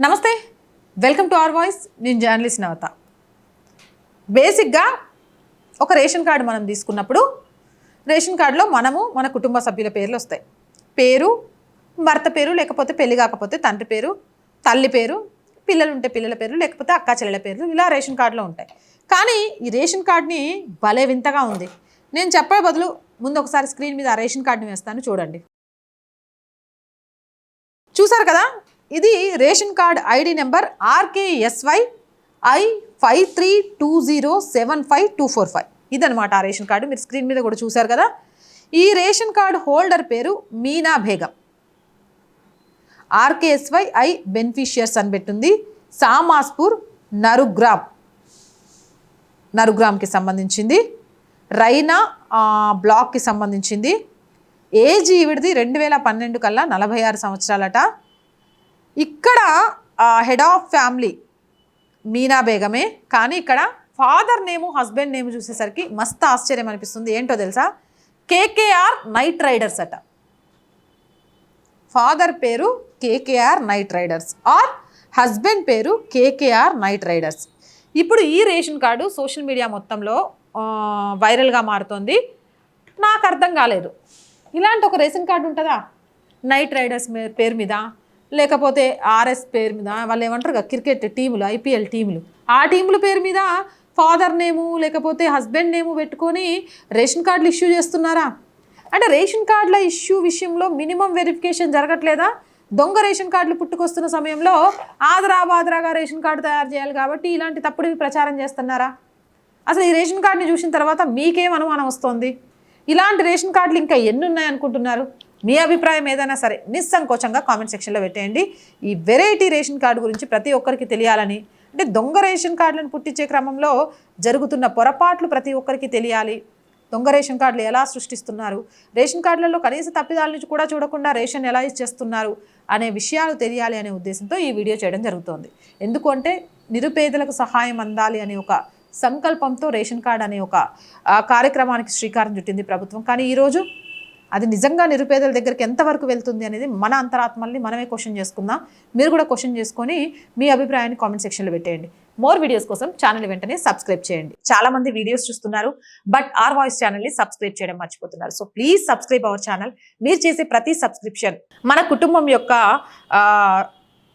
నమస్తే. Welcome to our voice నేను journalist నవత. బేసిక్గా ఒక రేషన్ కార్డు మనం తీసుకున్నప్పుడు రేషన్ కార్డులో మనము మన కుటుంబ సభ్యుల పేర్లు వస్తాయి. పేరు భర్త పేరు లేకపోతే పెళ్ళి కాకపోతే తండ్రి పేరు తల్లి పేరు పిల్లలు ఉంటే పిల్లల పేరు లేకపోతే అక్క చెల్లెల పేర్లు ఇలా రేషన్ కార్డులో ఉంటాయి. కానీ ఈ రేషన్ కార్డ్ని భలే వింతగా ఉంది. నేను చెప్పే బదులు ముందు ఒకసారి స్క్రీన్ మీద ఆ రేషన్ కార్డుని వేస్తాను చూడండి. చూసారు కదా? ఇది ration card ID number RKSY I five three two zero seven five two four five. ఇదనమాట ఆ రేషన్ కార్డు. మీరు స్క్రీన్ మీద కూడా చూశారు కదా? ఈ రేషన్ కార్డు హోల్డర్ పేరు Meena Begum. RKSY I beneficiaries అని పెట్టింది. సామాస్పూర్ నరుగ్రామ్. నరుగ్రామ్కి సంబంధించింది. రైనా బ్లాక్కి సంబంధించింది. ఏజ్ ఈవిడిది రెండు వేల పన్నెండు కల్లా నలభై ఆరు సంవత్సరాలట. ఇక్కడ హెడ్ ఆఫ్ ఫ్యామిలీ మీనా బేగమే. కానీ ఇక్కడ ఫాదర్ నేము హస్బెండ్ నేమ్ చూసేసరికి మస్తు ఆశ్చర్యం అనిపిస్తుంది. ఏంటో తెలుసా? కేకేఆర్ నైట్ రైడర్స్ అట. ఫాదర్ పేరు KKR Knight Riders or husband పేరు కేకేఆర్ నైట్ రైడర్స్ ఇప్పుడు ఈ రేషన్ కార్డు సోషల్ మీడియా మొత్తంలో వైరల్గా మారుతోంది. నాకు అర్థం కాలేదు. ఇలాంటి ఒక రేషన్ కార్డు ఉంటుందా? నైట్ రైడర్స్ పేరు మీద. లేకపోతే ఆర్ఎస్ పేరు మీద వాళ్ళు ఏమంటారు క్రికెట్ టీములు ఐపీఎల్ టీములు. ఆ టీముల పేరు మీద ఫాదర్ నేము లేకపోతే హస్బెండ్ నేము పెట్టుకొని రేషన్ కార్డులు ఇష్యూ చేస్తున్నారా? అంటే రేషన్ కార్డుల ఇష్యూ విషయంలో మినిమం వెరిఫికేషన్ జరగట్లేదా? దొంగ రేషన్ కార్డులు పుట్టుకొస్తున్న సమయంలో ఆదరా బాదరాగా రేషన్ కార్డు తయారు చేయాలి కాబట్టి ఇలాంటి తప్పుడు ప్రచారం చేస్తున్నారా? అసలు ఈ రేషన్ కార్డుని చూసిన తర్వాత మీకేం అనుమానం వస్తుంది? ఇలాంటి రేషన్ కార్డులు ఇంకా ఎన్ని ఉన్నాయనుకుంటున్నారు? మీ అభిప్రాయం ఏదైనా సరే నిస్సంకోచంగా కామెంట్ సెక్షన్లో పెట్టేయండి. ఈ వెరైటీ రేషన్ కార్డు గురించి ప్రతి ఒక్కరికి తెలియాలని అంటే దొంగ రేషన్ కార్డులను పుట్టించే క్రమంలో జరుగుతున్న పొరపాట్లు ప్రతి ఒక్కరికి తెలియాలి. దొంగ రేషన్ కార్డులు ఎలా సృష్టిస్తున్నారు? రేషన్ కార్డులలో కనీస తప్పిదాల నుంచి కూడా చూడకుండా రేషన్ ఎలా ఇచ్చేస్తున్నారు అనే విషయాలు తెలియాలి అనే ఉద్దేశంతో ఈ వీడియో చేయడం జరుగుతోంది. ఎందుకంటే నిరుపేదలకు సహాయం అందాలి అనే ఒక సంకల్పంతో రేషన్ కార్డ్ అనే ఒక కార్యక్రమానికి శ్రీకారం చుట్టింది ప్రభుత్వం. కానీ ఈరోజు అది నిజంగా నిరుపేదల దగ్గరికి ఎంతవరకు వెళ్తుంది అనేది మన అంతరాత్మల్ని మనమే క్వశ్చన్ చేసుకుందాం. మీరు కూడా క్వశ్చన్ చేసుకొని మీ అభిప్రాయాన్ని కామెంట్ సెక్షన్లో పెట్టేయండి. మోర్ వీడియోస్ కోసం ఛానల్ వెంటనే సబ్స్క్రైబ్ చేయండి. చాలా మంది వీడియోస్ చూస్తున్నారు బట్ ఆర్ వాయిస్ ఛానల్ని సబ్స్క్రైబ్ చేయడం మర్చిపోతున్నారు. So please subscribe our channel మీరు చేసే ప్రతి సబ్స్క్రిప్షన్ మన కుటుంబం యొక్క